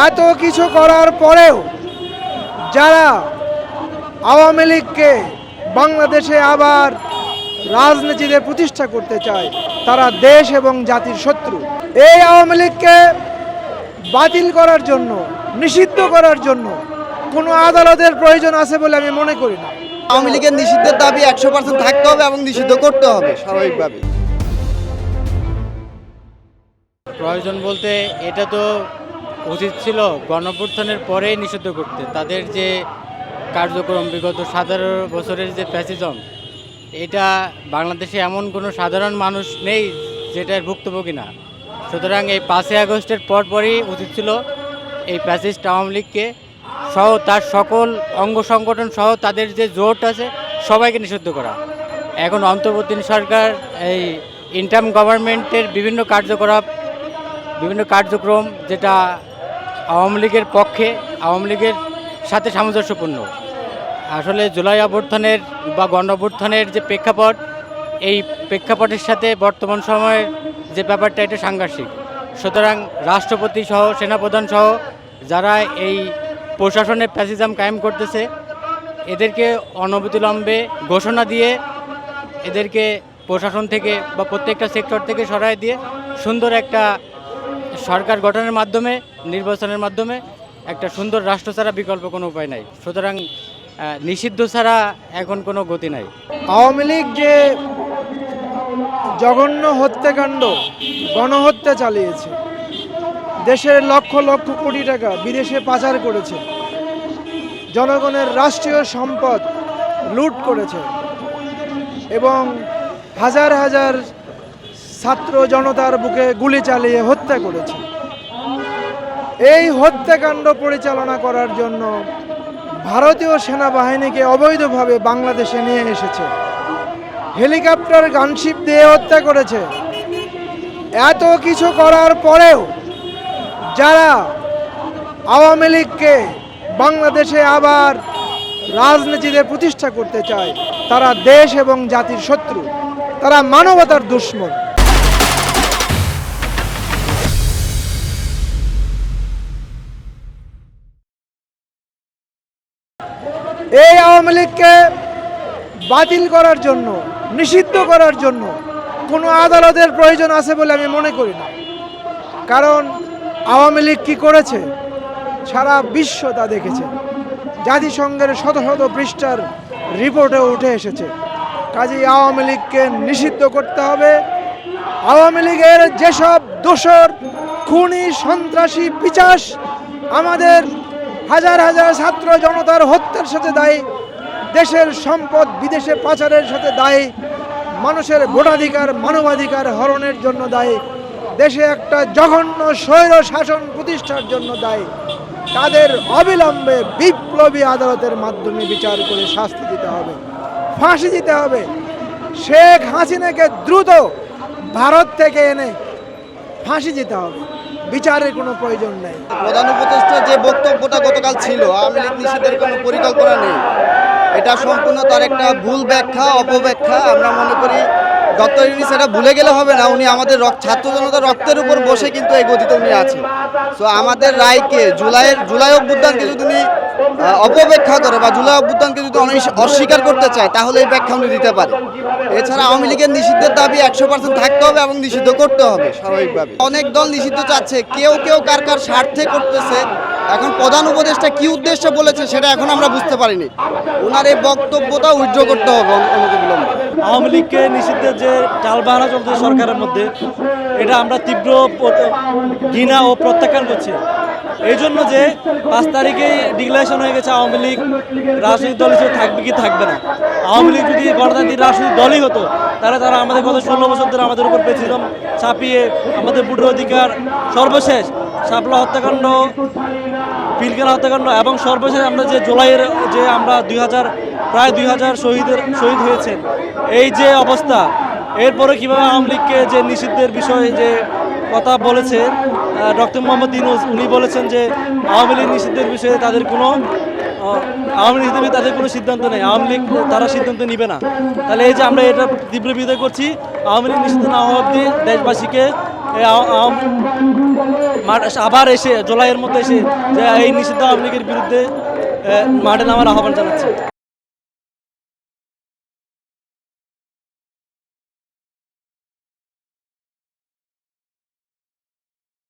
এত কিছু করার পরেও যারা আওয়ামী লীগকে বাংলাদেশে আবার রাজনীতিতে প্রতিষ্ঠা করতে চায় তারা দেশ এবং জাতির শত্রু। এই আওয়ামী লীগকে বাতিল করার জন্য নিষিদ্ধ করার জন্য কোনো আদালতের প্রয়োজন আছে বলে আমি মনে করি না। আওয়ামী লীগের নিষিদ্ধের দাবি একশো পার্সেন্ট থাকতে হবে এবং নিষিদ্ধ করতে হবে স্বাভাবিকভাবে প্রয়োজন বলতে এটা তো উচিত ছিল গণপ্রত্থানের পরেই নিষিদ্ধ করতে। তাদের যে কার্যক্রম বিগত সতেরো বছরের যে প্যাসিজম এটা বাংলাদেশে এমন কোনো সাধারণ মানুষ নেই যেটার ভুক্তভোগী না সুতরাং এই পাঁচই আগস্টের পরপরই উচিত ছিল এই প্যাসিস্ট আওয়ামী লীগকে সহ তার সকল অঙ্গ সংগঠন সহ তাদের যে জোট আছে, সবাইকে নিষিদ্ধ করা। এখন অন্তর্বর্তী সরকার এই ইন্টার্ম গভর্নমেন্টের বিভিন্ন কার্যকলাপ, বিভিন্ন কার্যক্রম যেটা আওয়ামী লীগের পক্ষে, আওয়ামী লীগের সাথে সামঞ্জস্যপূর্ণ। আসলে জুলাই অভ্যর্থনের বা গণ অভ্যুত্থানের যে প্রেক্ষাপট, এই প্রেক্ষাপটের সাথে বর্তমান সময়ের যে ব্যাপারটা, এটা সাংঘর্ষিক সুতরাং রাষ্ট্রপতি সহ, সেনাপ্রধান সহ, যারা এই প্রশাসনের প্যাসিজাম কায়েম করতেছে, এদেরকে অনবিলম্বে ঘোষণা দিয়ে, এদেরকে প্রশাসন থেকে বা প্রত্যেকটা সেক্টর থেকে সরায় দিয়ে সুন্দর একটা সরকার গঠনের মাধ্যমে, নির্বাচনের মাধ্যমে একটা সুন্দর রাষ্ট্র ছাড়া বিকল্প কোনো উপায় নাই। সুতরাং নিষিদ্ধ ছাড়া এখন কোনো গতি নাই। আওয়ামী লীগ যে জঘন্য হত্যাকাণ্ড, গণহত্যা চালিয়েছে, দেশের লক্ষ লক্ষ কোটি টাকা বিদেশে পাচার করেছে, জনগণের রাষ্ট্রীয় সম্পদ লুট করেছে এবং হাজার হাজার ছাত্র জনতার বুকে গুলি চালিয়ে হত্যা করেছে। এই হত্যাকাণ্ড পরিচালনা করার জন্য ভারতীয় সেনাবাহিনীকে অবৈধভাবে বাংলাদেশে নিয়ে এসেছে। হেলিকপ্টার গানশিপ দিয়ে হত্যা করেছে। এত কিছু করার পরেও যারা আওয়ামী লীগকে বাংলাদেশে আবার রাজনীতিতে প্রতিষ্ঠা করতে চায়, তারা দেশ এবং জাতির শত্রু, তারা মানবতার দুশ্মন। এই আওয়ামী লীগকে বাতিল করার জন্য, নিষিদ্ধ করার জন্য কোনো আদালতের প্রয়োজন আছে বলে আমি মনে করি না। কারণ আওয়ামী লীগ কী করেছে? সারা বিশ্ব তা দেখেছে। জাতিসংঘের শত শত পৃষ্ঠার রিপোর্টে উঠে এসেছে। কাজেই আওয়ামী লীগকে নিষিদ্ধ করতে হবে। আওয়ামী লীগের যেসব দোষর, খুনি, সন্ত্রাসী, পিচাস আমাদের হাজার হাজার ছাত্র জনতার হত্যার সাথে দায়ী, দেশের সম্পদ বিদেশে পাচারের সাথে দায়ী, মানুষের ভোটাধিকার, মানবাধিকার হরণের জন্য দায়ী, দেশে একটা জঘন্য স্বৈর শাসন প্রতিষ্ঠার জন্য দায়ী। তাদের অবিলম্বে বিপ্লবী আদালতের মাধ্যমে বিচার করে শাস্তি দিতে হবে, ফাঁসি দিতে হবে। শেখ হাসিনাকে দ্রুত ভারত থেকে এনে ফাঁসি দিতে হবে। বিচারের কোনো প্রয়োজন নেই। প্রধান উপদেষ্টা যে বক্তব্যটা গতকাল ছিল, আওয়ামী লীগ নিষেধের কোনো পরিকল্পনা নেই। এটা সম্পূর্ণ তার একটা ভুল ব্যাখ্যা, অপব্যাখ্যা। আমরা মনে করি ডক্টর ইউনিস এটা ভুলে গেলে হবে না। উনি আমাদের ছাত্র জনতার রক্তের উপর বসে কিন্তু এই গতিতে উনি আছেন। সো আমাদের রায়কে জুলাইয়ের জুলাই অভ্যুত্থানকে যদি উনি অপব্যাখ্যা করে বা জুলাই অভ্যুত্থানকে যদি অস্বীকার করতে চায়, তাহলে এই ব্যাখ্যা উনি দিতে পারে। এছাড়া আওয়ামী লীগের নিষিদ্ধের দাবি একশো পার্সেন্ট থাকতে হবে এবং নিষিদ্ধ করতে হবে স্বাভাবিকভাবে। অনেক দল নিষিদ্ধ চাচ্ছে। কেউ কেউ কার কার স্বার্থে করতেছে। এখন প্রধান উপদেষ্টা কি উদ্দেশ্যে বলেছে সেটা এখন আমরা বুঝতে পারিনি। ওনার এই বক্তব্যটা উইথড্র করতে হবে অন- অনতিবিলম্বে আওয়ামী লীগকে নিষিদ্ধের যে টালবাহানা চলছে সরকারের মধ্যে, এটা আমরা তীব্র ঘৃণা ও প্রত্যাখ্যান করছি। এই জন্য যে পাঁচ তারিখে ডিক্লারেশন হয়ে গেছে আওয়ামী লীগ, রাজনৈতিক দল হিসেবে থাকবে কি থাকবে না। আওয়ামী লীগ যদি গণতান্ত্রিক রাজনৈতিক দলই হতো, তাহলে তারা আমাদের গত ষোলো বছর ধরে আমাদের উপর পেয়েছিলাম চাপিয়ে আমাদের বুটের অধিকার সর্বশেষ শাপলা হত্যাকাণ্ড পিলখানা হত্যাকাণ্ড এবং সর্বশেষ আমরা যে জুলাইয়ের যে আমরা দুই হাজার প্রায় দুই হাজার শহীদের, শহীদ হয়েছেন। এই যে অবস্থা, এরপরে কীভাবে আওয়ামী লীগকে যে নিষিদ্ধের বিষয়ে যে কথা বলেছে ডক্টর মোহাম্মদ ইনুস উনি বলেছেন যে আওয়ামী লীগ নিষিদ্ধের বিষয়ে তাদের কোনো আওয়ামী লীগ হিসেবে তাদের কোনো সিদ্ধান্ত নেই। আওয়ামী লীগ তারা সিদ্ধান্ত নিবে না। তাহলে এই যে আমরা এটা তীব্র বিরোধিতা করছি, আওয়ামী লীগ নিষিদ্ধ না হওয়া অবধি দেশবাসীকে আবার এসে, জুলাইয়ের মধ্যে এসে যে এই নিষিদ্ধ আওয়ামী লীগের বিরুদ্ধে মাঠে নামার আহ্বান জানাচ্ছি।